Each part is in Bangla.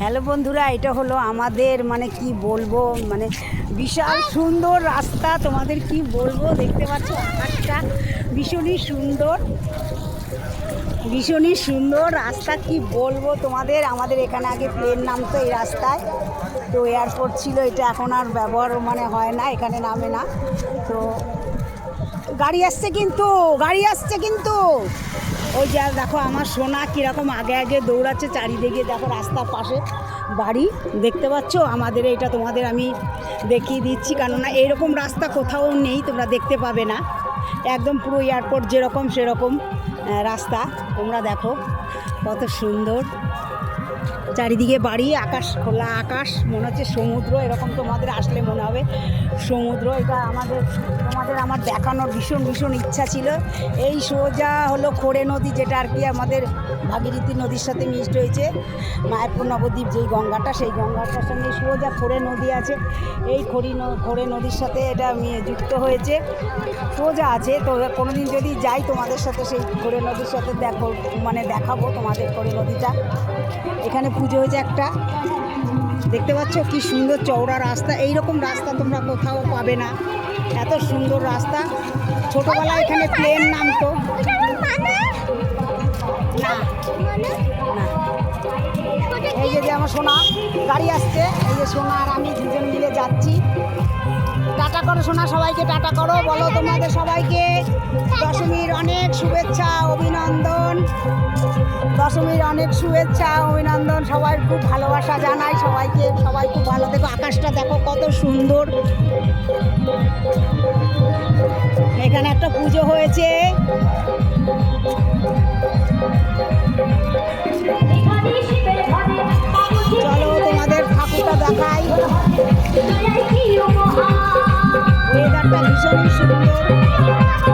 হ্যালো বন্ধুরা, এটা হলো আমাদের মানে কি বলব মানে বিশাল সুন্দর রাস্তা। তোমাদের কি বলব, দেখতে পাচ্ছ আকাশটা? ভীষণই সুন্দর ভীষণই সুন্দর রাস্তা, কি বলব তোমাদের? আমাদের এখানে আগে প্লেন নামতো এই রাস্তায়। তো এয়ারপোর্ট ছিল, এটা এখন আর ব্যবহার মানে হয় না, এখানে নামে না। তো গাড়ি আসছে কিন্তু, গাড়ি আসছে কিন্তু। ওই যে আর দেখো আমার সোনা কীরকম আগে আগে দৌড়াচ্ছে চারিদিকে, দেখো রাস্তার পাশে বাড়ি, দেখতে পাচ্ছ? আমাদের এটা তোমাদের আমি দেখিয়ে দিচ্ছি, কেননা এরকম রাস্তা কোথাও নেই, তোমরা দেখতে পাবে না। একদম পুরো এয়ারপোর্ট যেরকম সেরকম রাস্তা। তোমরা দেখো কত সুন্দর। চারিদিকে বাড়ি, আকাশ খোলা আকাশ, মনে হচ্ছে সমুদ্র, এরকম তোমাদের আসলে মনে হবে। সমুদ্র, এটা আমাদের, তোমাদের আমার দেখানোর ভীষণ ভীষণ ইচ্ছা ছিল। এই সোজা হলো খোড়ে নদী, যেটা আর কি আমাদের ভাগীরথী নদীর সাথে মিক্সড হয়েছে। মায়াপুর নবদ্বীপ যেই গঙ্গাটা, সেই গঙ্গাটার সঙ্গে সোজা খোড়ে নদী আছে। এই খড়ি খোড়ে নদীর সাথে এটা যুক্ত হয়েছে। সোজা আছে, তো কোনোদিন যদি যাই তোমাদের সাথে সেই খোড়ে নদীর সাথে দেখো মানে দেখাবো তোমাদের খোড়ে নদীটা। এখানে পুজো হয়েছে একটা। দেখতে পাচ্ছ কি সুন্দর চওড়া রাস্তা। এই রকম রাস্তা তোমরা কোথাও পাবে না। এত সুন্দর রাস্তা। ছোটোবেলায় এখানে প্লেন নামতো। না। এই যে আমার সোনা, গাড়ি আসছে। এই যে সোনা আর আমি দুজন মিলে যাচ্ছি। টাটা করো সোনা, সবাইকে টাটা করো। বলো তোমাদের সবাইকে দশমীর অনেক শুভেচ্ছা, অভিনন্দন। দশমীর অনেক শুভেচ্ছা, অভিনন্দন। সবাই খুব ভালোবাসা জানাই, সবাইকে, সবাই খুব ভালো দেখো আকাশটা দেখো কত সুন্দর। এখানে একটা পুজো হয়েছে। 我的身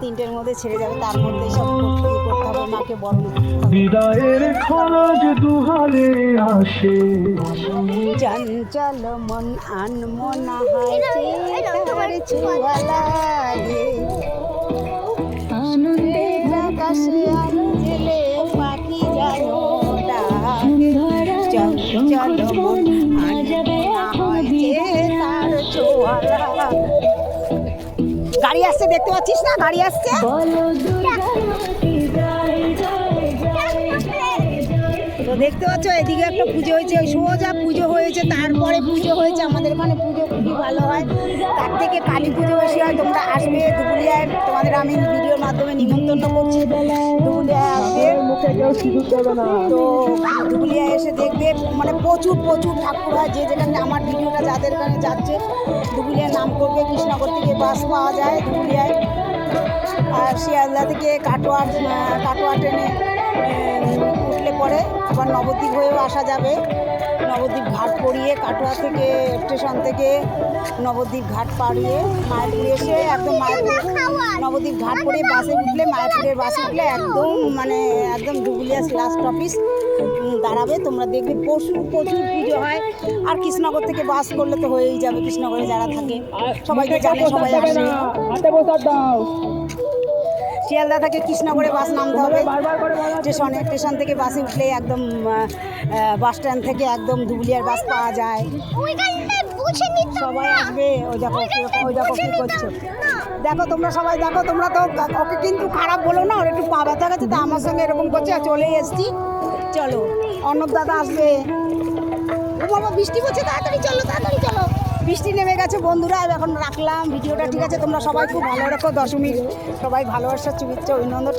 তিনটের মধ্যে ছেড়ে যাবে তার মধ্যে সব করতে করতে হবে মাকে বরণ বিদায়ের খরচ দুহারে আসে। চঞ্চল মন আনমনা হাসে তার ছোঁয়া লাগে আনন্দের আকাশে জেলে পাখি জানো চঞ্চল মন আনমনা হাসে তার ছোঁয়া লাগে গাড়ি আসছে দেখতে পাচ্ছিস না? গাড়ি আসছে? তো দেখতে পাচ্ছ এদিকে একটা পুজো হয়েছে ওই সোজা পুজো হয়েছে তারপরে পুজো হয়েছে আমাদের এখানে পুজো খুবই ভালো হয়। তার থেকে কালী পুজো বেশি হয় তোমরা আসবে তোমাদের আমি ভিডিওর মাধ্যমে নিমন্ত্রণ করছি। তো দুপুলিয়ায় এসে দেখবে মানে প্রচুর প্রচুর ঠাকুর হয়। যে যেখানে আমার ভিডিওটা যাদের কাছে যাচ্ছে দুপুলিয়ার নাম করবে, কৃষ্ণনগর থেকে বাস পাওয়া যায় দুপুলিয়ায় আর শিয়ালদা থেকে কাটোয়ার কাটোয়া ট্রেনে উঠলে পরে আবার নবদ্বীপ হয়েও আসা যাবে। নবদ্বীপ ঘাট পড়িয়ে কাটোয়া থেকে স্টেশন থেকে নবদ্বীপ ঘাট পাড়িয়ে মায়াপুর এসে একদম মায়াপুর নবদ্বীপ ঘাট পড়িয়ে বাসে উঠলে মায়াপুরের বাসে উঠলে একদম মানে একদম ডুবুলিয়াস লাস্ট অফিস দাঁড়াবে। তোমরা দেখবে প্রচুর প্রচুর পুজো হয়। আর কৃষ্ণনগর থেকে বাস করলে তো হয়েই যাবে। কৃষ্ণনগরে যারা থাকে, সবাইকে জানে সবাই আসে। শিয়ালদা থেকে, কৃষ্ণনগরে বাস নামতে হবে। স্টেশনে স্টেশন থেকে বাসে উঠলে একদম বাস স্ট্যান্ড থেকে একদম ধুবুলিয়ার বাস পাওয়া যায়। সবাই আসবে, ওই দেখো ওই দেখো কি করছ। দেখো তোমরা সবাই, দেখো তোমরা তো, ওকে কিন্তু খারাপ বলো না, ওর একটু পা ব্যথা গেছে তো আমার সঙ্গে এরকম করছে চলেই এসছি। চলো, অর্ণব দাদা আসবে। বৃষ্টি পড়ছে, তাড়াতাড়ি চলো তাড়াতাড়ি চলো। বৃষ্টি নেমে গেছে বন্ধুরা এখন রাখলাম। ভিডিওটা ঠিক আছে, তোমরা সবাই খুব ভালো রাখো দশমীর সবাই ভালোবাসা শুভেচ্ছা অভিনন্দন